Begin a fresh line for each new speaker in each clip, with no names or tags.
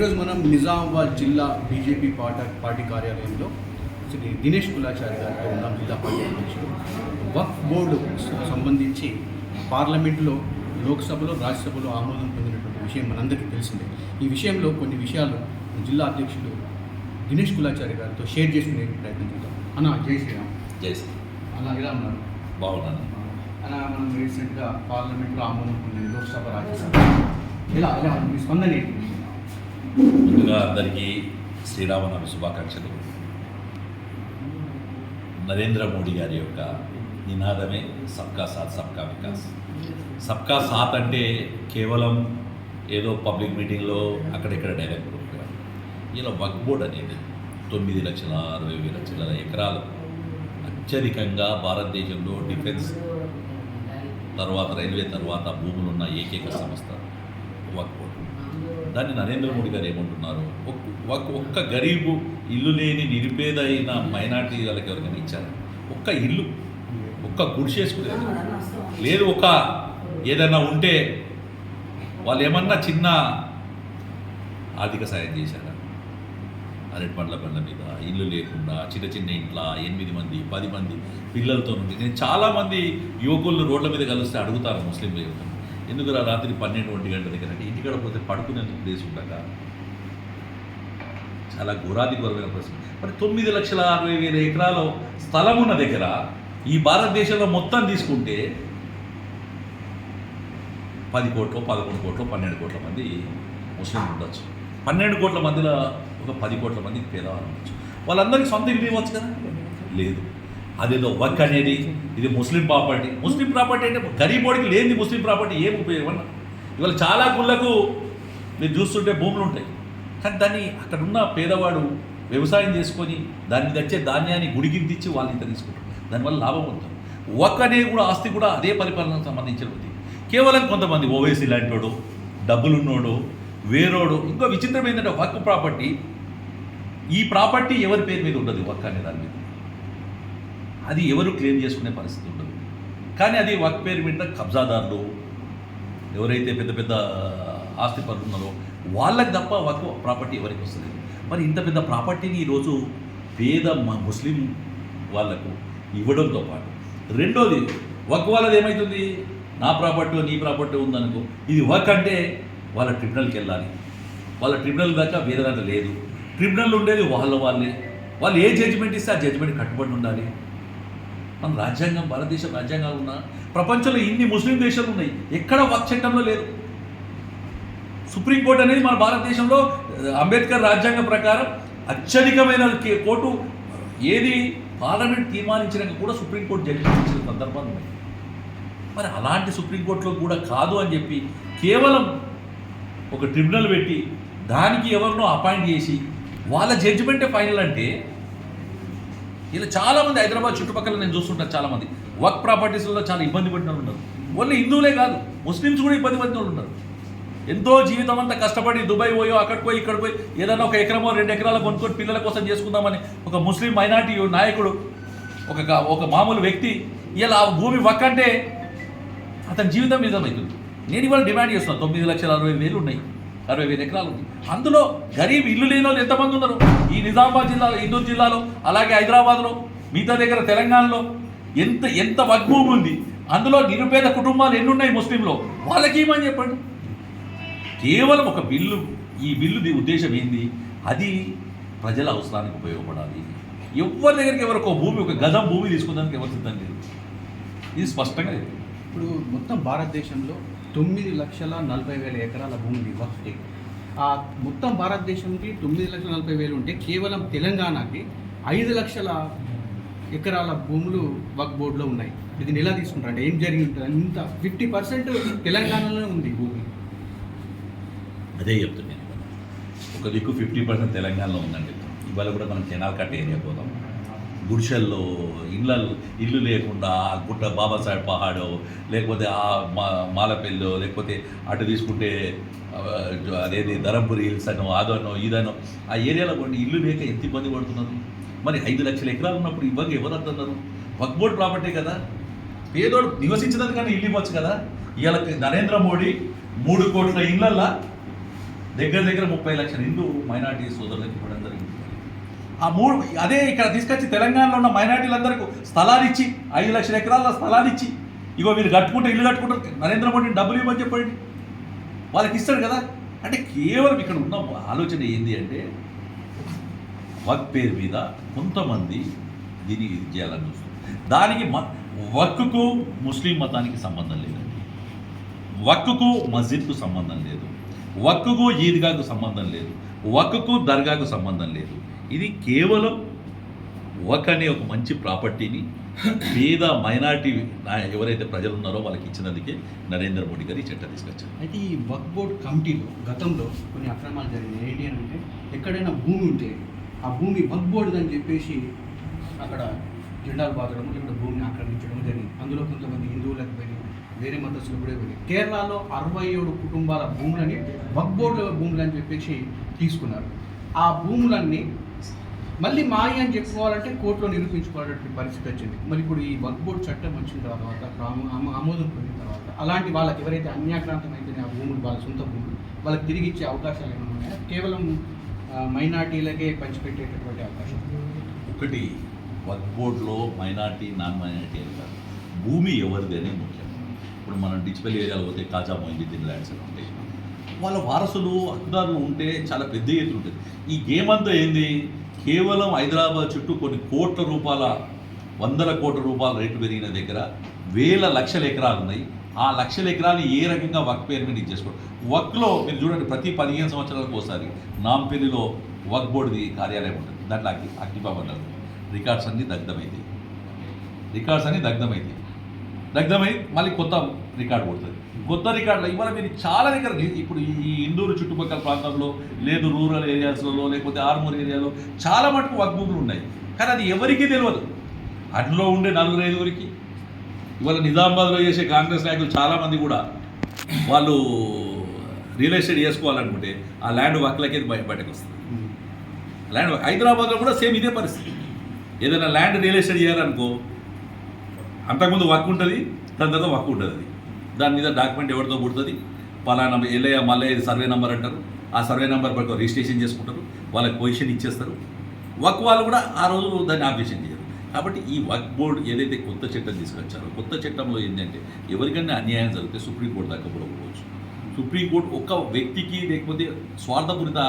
ఈరోజు మనం నిజామాబాద్ జిల్లా బీజేపీ పార్టీ పార్టీ కార్యాలయంలో శ్రీ దినేష్ కులాచారి గారితో ఉన్నాం. జిల్లా పార్టీ అధ్యక్షుడు. వక్ఫ్ బోర్డు సంబంధించి పార్లమెంట్లో లోక్సభలో రాజ్యసభలో ఆమోదం పొందినటువంటి విషయం మనందరికీ తెలిసిందే. ఈ విషయంలో కొన్ని విషయాలు జిల్లా అధ్యక్షుడు దినేష్ కులాచారి గారితో షేర్ చేసుకునే ప్రయత్నం చేద్దాం. అన్న జై శ్రీరామ్.
జై శ్రీ
అన్న ఇలా ఉన్నారు?
బాగున్నాను.
అలా మనం రీసెంట్గా పార్లమెంట్లో ఆమోదం పొందింది లోక్సభ రాజ్యసభ. ఇలా ఇలా మీ స్పందన ఏంటి?
ముందుగా అందరికీ శ్రీరామనవమి శుభాకాంక్షలు. నరేంద్ర మోడీ గారి యొక్క నినాదమే సబ్కా సాత్ సబ్కా వికాస్. సబ్కా సాత్ అంటే కేవలం ఏదో పబ్లిక్ మీటింగ్లో అక్కడెక్కడ డైరెక్ట్ కాదు. ఇలా వక్ బోర్డ్ అనేది తొమ్మిది లక్షల అరవై వేల చిల్లర ఎకరాలు అత్యధికంగా భారతదేశంలో డిఫెన్స్ తర్వాత రైల్వే తర్వాత భూములున్న ఏకైక సంస్థ వక్ బోర్డ్ దాన్ని నరేంద్ర మోడీ గారు ఏమంటున్నారు? ఒక్- ఒక్- ఒక్క గరీబు ఇల్లు లేని నిరుపేద అయిన మైనార్టీ వాళ్ళకి ఎవరికైనా ఇచ్చారు? ఒక్క ఇల్లు ఒక్క గుడిసేసుకునేది లేదు. ఒక ఏదైనా ఉంటే వాళ్ళు ఏమన్నా చిన్న ఆర్థిక సాయం చేశారా? అరటి పండ్ల బండ్ల మీద ఇల్లు లేకుండా చిన్న చిన్న ఇంట్లో ఎనిమిది మంది పది మంది పిల్లలతో ఉంది నేను చాలామంది యువకులను రోడ్ల మీద కలిస్తే అడుగుతాను ముస్లిం యువకులు. ఎందుకు రాత్రి పన్నెండు ఒంటి గంట దగ్గర అంటే ఇంటికాడ పోతే పడుకునేందుకు ప్లేస్ ఉండక? చాలా ఘోరాది ఘోరమైన ప్రశ్న మరి తొమ్మిది లక్షల అరవై వేల ఎకరాల స్థలం ఉన్న దగ్గర ఈ భారతదేశంలో మొత్తం తీసుకుంటే పది కోట్లు పదకొండు కోట్లు పన్నెండు కోట్ల మంది ముస్లింలు ఉండొచ్చు. పన్నెండు కోట్ల మందిలో ఒక పది కోట్ల మందికి పేదవాళ్ళు ఉండొచ్చు. వాళ్ళందరికీ సొంత ఇల్లు ఇవ్వచ్చు కదా? లేదు. అదేదో వర్క్ అనేది ఇది ముస్లిం ప్రాపర్టీ. ముస్లిం ప్రాపర్టీ అంటే గరీబోడికి లేనిది ముస్లిం ప్రాపర్టీ ఏం ఉపయోగం అన్న? ఇవాళ చాలా గుళ్ళకు మీరు చూస్తుంటే భూములు ఉంటాయి. కానీ దాన్ని అక్కడ ఉన్న పేదవాడు వ్యవసాయం చేసుకొని దాన్ని తెచ్చే ధాన్యాన్ని గుడికిందిచ్చి వాళ్ళు ఇంత తీసుకుంటారు దానివల్ల లాభం ఉంటుంది. ఒక్క అనేది కూడా ఆస్తి కూడా అదే పరిపాలనకు సంబంధించినది కేవలం కొంతమంది ఓవేసీ లాంటివాడు డబ్బులున్నోడు వేరోడు. ఇంకో విచిత్రం ఏంటంటే వర్క్ ప్రాపర్టీ. ఈ ప్రాపర్టీ ఎవరి పేరు మీద ఉండదు వర్క్ అనే దాని మీద. అది ఎవరు క్లెయిమ్ చేసుకునే పరిస్థితి ఉండదు. కానీ అది వర్క్ పేరు మీద కబ్జాదారులు ఎవరైతే పెద్ద పెద్ద ఆస్తి పనులు ఉన్నారో వాళ్ళకి తప్ప వర్క్ ప్రాపర్టీ ఎవరికి వస్తుంది మరి ఇంత పెద్ద ప్రాపర్టీని ఈరోజు పేద ముస్లిం వాళ్ళకు ఇవ్వడంతో పాటు రెండోది వర్క్ వాళ్ళది ఏమవుతుంది నా ప్రాపర్టీ నీ ప్రాపర్టీ ఉందనుకో ఇది వర్క్ అంటే వాళ్ళ ట్రిబ్యునల్కి వెళ్ళాలి. వాళ్ళ ట్రిబ్యునల్ దాకా వేరే దాంట్లో లేదు. ట్రిబ్యునల్ ఉండేది వాళ్ళ వాళ్ళే. వాళ్ళు ఏ జడ్జిమెంట్ ఇస్తే ఆ జడ్జిమెంట్ కట్టుబడి ఉండాలి. మన రాజ్యాంగం భారతదేశం రాజ్యాంగాలు ఉన్నా ప్రపంచంలో ఇన్ని ముస్లిం దేశాలు ఉన్నాయి ఎక్కడ వర్క్ చట్టంలో లేదు. సుప్రీంకోర్టు అనేది మన భారతదేశంలో అంబేద్కర్ రాజ్యాంగం ప్రకారం అత్యధికమైన కే- కోర్టు ఏది పార్లమెంట్ తీర్మానించినాక కూడా సుప్రీంకోర్టు జడ్జించిన ఇచ్చిన సందర్భాలు ఉన్నాయి మరి అలాంటి సుప్రీంకోర్టులో కూడా కాదు అని చెప్పి కేవలం ఒక ట్రిబ్యునల్ పెట్టి దానికి ఎవరినో అపాయింట్ చేసి వాళ్ళ జడ్జిమెంటే ఫైనల్ అంటే ఇలా చాలామంది హైదరాబాద్ చుట్టుపక్కల నేను చూస్తుంటాను చాలామంది వర్క్ ప్రాపర్టీస్లో చాలా ఇబ్బంది పడిన వాళ్ళు ఉన్నారు. ఓన్లీ హిందువులే కాదు ముస్లిమ్స్ కూడా ఇబ్బంది పడిన వాళ్ళు ఉన్నారు. ఎంతో జీవితం అంతా కష్టపడి దుబాయ్ పోయో అక్కడికి పోయి ఇక్కడ పోయి ఏదైనా ఒక ఎకరమో రెండు ఎకరాలు కొనుక్కొని పిల్లల కోసం చేసుకుందామని ఒక ముస్లిం మైనార్టీ నాయకుడు ఒక ఒక మామూలు వ్యక్తి ఇలా ఆ భూమి వక్కంటే అతని జీవితం నిజమవుతుంది. నేను ఇవాళ డిమాండ్ చేస్తున్నాను తొమ్మిది లక్షల అరవై వేలు ఉన్నాయి. అరవై వేల ఎకరాలు ఉంది. అందులో గరీబ్ ఇల్లు లేని వాళ్ళు ఎంతమంది ఉన్నారు? ఈ నిజామాబాద్ జిల్లాలో ఇందూరు జిల్లాలో అలాగే హైదరాబాద్లో మిగతా దగ్గర తెలంగాణలో ఎంత ఎంత వగ్భూమి ఉంది? అందులో నిరుపేద కుటుంబాలు ఎన్ని ఉన్నాయి ముస్లింలో? వాళ్ళకి ఏమని చెప్పండి? కేవలం ఒక బిల్లు ఈ బిల్లుది ఉద్దేశం ఏంది? అది ప్రజల అవసరానికి ఉపయోగపడాలి. ఎవరి దగ్గరికి ఎవరికి ఒక భూమి ఒక గజం భూమి తీసుకుందానికి ఎవరు సిద్ధం లేదు. ఇది స్పష్టంగా లేదు
ఇప్పుడు మొత్తం భారతదేశంలో తొమ్మిది లక్షల నలభై వేల ఎకరాల భూమి వక్ఫ్ ఆ మొత్తం భారతదేశంకి తొమ్మిది లక్షల నలభై వేలు ఉంటే కేవలం తెలంగాణకి ఐదు లక్షల ఎకరాల భూములు వక్ బోర్డులో ఉన్నాయి. ఇది ఎలా తీసుకుంటారంటే ఏం జరిగి ఉంటుంది? ఇంత ఫిఫ్టీ పర్సెంట్ తెలంగాణలోనే ఉంది భూమి.
అదే చెప్తున్నాను ఒక దిక్కు ఫిఫ్టీ పర్సెంట్ తెలంగాణలో ఉందండి. ఇవాళ కూడా మనం కెనాల్ కట్ ఏరియా పోదాం. గుడిసెల్లో ఇళ్ళ ఇల్లు లేకుండా ఆ గుట్ట బాబాసాహెబ్ పహాడో లేకపోతే ఆ మా మాలపల్లిలో లేకపోతే అటు తీసుకుంటే అదేది ధరంపురి హిల్స్ అనో అదనో ఇదనో ఆ ఏరియాలో కొన్ని ఇల్లు లేక ఎంత ఇబ్బంది పడుతున్నారు? మరి ఐదు లక్షల ఎకరాలు ఉన్నప్పుడు ఇవ్వక ఎవరు అంటున్నారు వక్బోర్డ్ ప్రాపర్టీ కదా. పేదోడు నివసించడానికి కానీ ఇల్లు ఇవ్వచ్చు కదా. ఇవాళ నరేంద్ర మోడీ మూడు కోట్ల ఇళ్ళల్లో దగ్గర దగ్గర ముప్పై లక్షల ఇల్లు మైనార్టీ సోదరులకు ఇవ్వడం జరిగింది. ఆ మూడు అదే ఇక్కడ తీసుకొచ్చి తెలంగాణలో ఉన్న మైనార్టీలందరికీ స్థలాలు ఇచ్చి ఐదు లక్షల ఎకరాల స్థలాలు ఇచ్చి ఇగో వీళ్ళు కట్టుకుంటే ఇల్లు కట్టుకుంటారు నరేంద్ర మోడీని డబ్బులు ఇవ్వమని చెప్పండి. వాళ్ళకి ఇస్తాడు కదా. అంటే కేవలం ఇక్కడ ఉన్న ఆలోచన ఏంది అంటే వక్ పేరు మీద కొంతమంది దీన్ని ఇది చేయాలని చూస్తారు దానికి మ వక్కుకు ముస్లిం మతానికి సంబంధం లేదండి. వక్కుకు మస్జిద్కు సంబంధం లేదు. వక్కుకు ఈద్గాకు సంబంధం లేదు వక్కుకు దర్గాకు సంబంధం లేదు. ఇది కేవలం వక్ అనే ఒక మంచి ప్రాపర్టీని పేద మైనార్టీ ఎవరైతే ప్రజలు ఉన్నారో వాళ్ళకి ఇచ్చినందుకే నరేంద్ర మోడీ గారు ఈ చట్టం తీసుకొచ్చారు.
అయితే ఈ వక్ బోర్డ్ కమిటీలో గతంలో కొన్ని అక్రమాలు జరిగినాయి. ఏంటి అని అంటే ఎక్కడైనా భూమి ఉంటే ఆ భూమి వక్ బోర్డ్ అని చెప్పేసి అక్కడ జెండాలు బాగడము లేకుంటే భూమిని ఆక్రమించడం జరిగింది. అందులో కొంతమంది హిందువులకు పోయి వేరే మతస్థులు కూడా పోయి కేరళలో అరవై ఏడు కుటుంబాల భూములని బక్బోర్డు భూములు అని చెప్పేసి తీసుకున్నారు. ఆ భూములన్నీ మళ్ళీ మాయ అని చెప్పుకోవాలంటే కోర్టులో నిరూపించుకోవాలంటే పరిస్థితి వచ్చింది. మరి ఇప్పుడు ఈ వక్ బోర్డు చట్టం వచ్చిన తర్వాత ఆమోదం పొందిన తర్వాత అలాంటి వాళ్ళకి ఎవరైతే అన్యాక్రాంతం అయితేనే ఆ భూములు వాళ్ళ సొంత భూములు వాళ్ళకి తిరిగి ఇచ్చే అవకాశాలు ఏమైనా ఉన్నాయా? కేవలం మైనార్టీలకే పంచిపెట్టేటటువంటి అవకాశం.
ఒకటి వక్ బోర్డులో మైనార్టీ నాన్ మైనార్టీ అంటారు భూమి ఎవరిది అనేది ముఖ్యం. ఇప్పుడు మనం డిజిటల్ ఏరియాలో పోతే కాజా మొయినుద్దీన్ ల్యాండ్స్ అని ఉంటాయి. వాళ్ళ వారసులు హక్కుదారులు ఉంటే చాలా పెద్ద ఎత్తున ఉంటుంది. ఈ గేమ్ అంతా ఏంది? కేవలం హైదరాబాద్ చుట్టూ కొన్ని కోట్ల రూపాయల వందల కోట్ల రూపాయల రేటు పెరిగిన దగ్గర వేల లక్షల ఎకరాలు ఉన్నాయి. ఆ లక్షల ఎకరాలు ఏ రకంగా వక్ పేరు మీద ఇచ్చేసుకోండి వక్లో మీరు చూడండి ప్రతి పదిహేను సంవత్సరాలకు ఒకసారి నాంపల్లిలో వక్ బోర్డుది కార్యాలయం ఉంటుంది. దాంట్లో అగ్గి అగ్గిబాబు రికార్డ్స్ అన్నీ దగ్ధమైంది రికార్డ్స్ అన్నీ దగ్ధమైంది దగ్ధమై మళ్ళీ కొత్త రికార్డు కొడుతుంది. కొత్త రికార్డులో ఇవాళ మీరు చాలా దగ్గర ఇప్పుడు ఈ ఇందూరు చుట్టుపక్కల ప్రాంతంలో లేదు రూరల్ ఏరియాస్లలో లేకపోతే ఆర్మూర్ ఏరియాలో చాలా మటుకు వక్ భూములు ఉన్నాయి. కానీ అది ఎవరికీ తెలియదు అందులో ఉండే నలుగురు ఐదుగురికి. ఇవాళ నిజామాబాద్లో చేసే కాంగ్రెస్ నాయకులు చాలామంది కూడా వాళ్ళు రియల్ ఎస్టేట్ చేసుకోవాలనుకుంటే ఆ ల్యాండ్ వక్లకి బయ బయటకు వస్తుంది. ల్యాండ్ హైదరాబాద్లో కూడా సేమ్ ఇదే పరిస్థితి. ఏదైనా ల్యాండ్ రియల్ ఎస్టేట్ చేయాలనుకో అంతకుముందు వర్క్ ఉంటుంది దాని తర్వాత వర్క్ ఉంటుంది అది. దాని మీద డాక్యుమెంట్ ఎవరితో పుడుతుంది? పలానా ఎల్లయ్య మల్లయ్య సర్వే నెంబర్ అంటారు. ఆ సర్వే నెంబర్ ప్రకారం రిజిస్ట్రేషన్ చేసుకుంటారు. వాళ్ళకి పొజిషన్ ఇచ్చేస్తారు. వర్క్ వాళ్ళు కూడా ఆ రోజు దాన్ని ఆబ్జెక్షన్ చేయరు. కాబట్టి ఈ వర్క్ బోర్డు ఏదైతే కొత్త చట్టం తీసుకొచ్చారో కొత్త చట్టంలో ఏంటంటే ఎవరికైనా అన్యాయం జరిగితే సుప్రీంకోర్టు దాకా కూడా పోవచ్చు. సుప్రీంకోర్టు ఒక్క వ్యక్తికి లేకపోతే స్వార్థపూరిత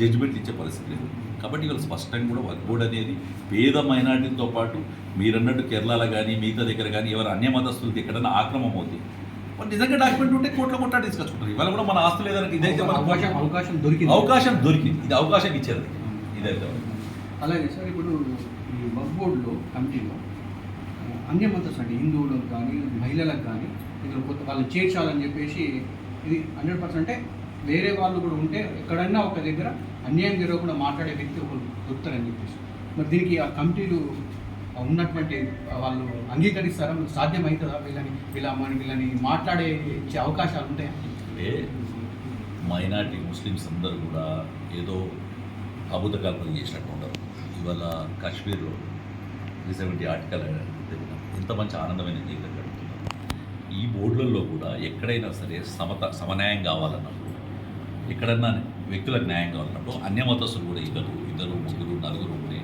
జడ్జిమెంట్ ఇచ్చే పరిస్థితి లేదు. కాబట్టి వీళ్ళు స్పష్టంగా కూడా వర్క్ బోర్డ్ అనేది పేద మైనార్టీలతో పాటు మీరన్నట్టు కేరళలో కానీ మిగతా దగ్గర కానీ ఎవరు అన్య మతస్థులకి ఎక్కడైనా ఆక్రమం అవుతుంది మరి నిజంగా డాక్యుమెంట్ ఉంటే కోట్ల కొట్టా తీసుకొచ్చుకుంటారు ఇవాళ కూడా మన ఆస్తులు ఏదైనా ఇదైతే
అవకాశం అవకాశం దొరికింది.
అవకాశం దొరికింది. ఇది అవకాశం ఇచ్చేది ఇదైతే
అలాగే సార్ ఇప్పుడు ఈ వక్ బోర్డులో కమిటీలో ఆ, అన్య మతస్థు అంటే హిందువులకు కానీ మహిళలకు కానీ ఇందులో కొత్త వాళ్ళని చేర్చాలని చెప్పేసి ఇది హండ్రెడ్ పర్సెంట్ అంటే వేరే వాళ్ళు కూడా ఉంటే ఎక్కడన్నా ఒక దగ్గర అన్యాయం జరగకుండా మాట్లాడే వ్యక్తి ఒకరు దొరుకుతారని చెప్పేసి. మరి దీనికి ఆ కమిటీలు ఉన్నటువంటి వాళ్ళు అంగీకరిస్తారా? సాధ్యమవుతుందా వీళ్ళని వీళ్ళ మన వీళ్ళని మాట్లాడే ఇచ్చే అవకాశాలు ఉంటాయా?
అంటే మైనార్టీ ముస్లిమ్స్ అందరూ కూడా ఏదో అబుద్ధ కల్పన చేసినట్టు ఉండరు. ఇవాళ కాశ్మీర్లో రీసెంట్ సెవెంటీ ఆర్టికల్ ఎంత మంచి ఆనందమైన జీవితం గడుపుతున్నారు. ఈ బోర్డులలో కూడా ఎక్కడైనా సరే సమత సమన్యాయం కావాలన్నప్పుడు ఎక్కడన్నా వ్యక్తులకు న్యాయం కావాలన్నప్పుడు అన్యమతస్తులు కూడా ఇద్దరు ఇద్దరు ముగ్గురు నలుగురు ఉంటే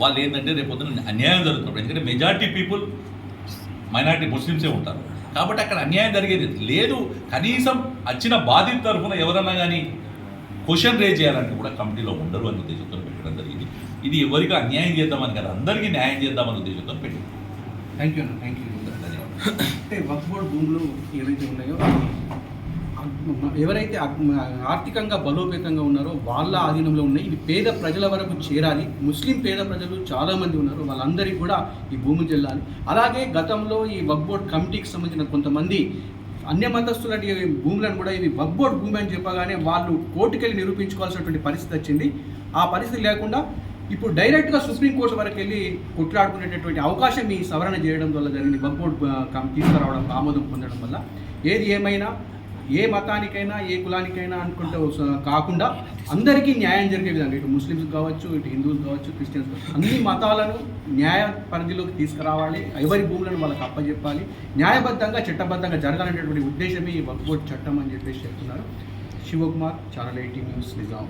వాళ్ళు ఏంటంటే రేపు పొద్దున అన్యాయం జరుగుతున్నప్పుడు ఎందుకంటే మెజారిటీ పీపుల్ మైనారిటీ ముస్లిమ్సే ఉంటారు. కాబట్టి అక్కడ అన్యాయం జరిగేది లేదు. కనీసం వచ్చిన బాధిత తరఫున ఎవరన్నా కానీ క్వశ్చన్ రేజ్ చేయాలంటే కూడా కమిటీలో ఉండరు అనే ఉద్దేశంతో పెట్టడం జరిగింది. ఇది ఎవరికి అన్యాయం చేద్దామని కదా అందరికీ న్యాయం చేద్దామనే ఉద్దేశంతో పెట్టింది.
థ్యాంక్ యూ అన్న థ్యాంక్ యూ
ధన్యవాదాలు.
అంటే వక్ఫ్ బోర్డ్ భూములు ఏవైతే ఉన్నాయో ఎవరైతే ఆర్థికంగా బలోపేతంగా ఉన్నారో వాళ్ళ ఆధీనంలో ఉన్నాయి. ఇవి పేద ప్రజల వరకు చేరాలి. ముస్లిం పేద ప్రజలు చాలామంది ఉన్నారు. వాళ్ళందరికీ కూడా ఈ భూములు చెల్లాలి అలాగే గతంలో ఈ వక్బోర్డ్ కమిటీకి సంబంధించిన కొంతమంది అన్య మతస్థుల భూములను కూడా ఇవి వక్బోర్డ్ భూమి అని చెప్పగానే వాళ్ళు కోర్టుకెళ్ళి నిరూపించుకోవాల్సినటువంటి పరిస్థితి వచ్చింది. ఆ పరిస్థితి లేకుండా ఇప్పుడు డైరెక్ట్గా సుప్రీంకోర్టు వరకు వెళ్ళి కొట్లాడుకునేటటువంటి అవకాశం ఈ సవరణ చేయడం వల్ల జరిగింది. వక్బోర్డ్ తీసుకురావడం ఆమోదం పొందడం వల్ల. ఏది ఏమైనా ఏ మతానికైనా ఏ కులానికైనా అనుకుంటే కాకుండా అందరికీ న్యాయం జరిగే విధంగా ఇటు ముస్లిమ్స్ కావచ్చు ఇటు హిందువులు కావచ్చు క్రిస్టియన్స్ కావచ్చు అన్ని మతాలను న్యాయ పరిధిలోకి తీసుకురావాలి ఎవరి భూములను వాళ్ళకి అప్పచెప్పాలి న్యాయబద్ధంగా చట్టబద్ధంగా జరగాలనేటువంటి ఉద్దేశమే ఈ వక్ఫ్ చట్టం అని చెప్పేసి చెప్తున్నారు. Shivakumar channel eighty news Nizam.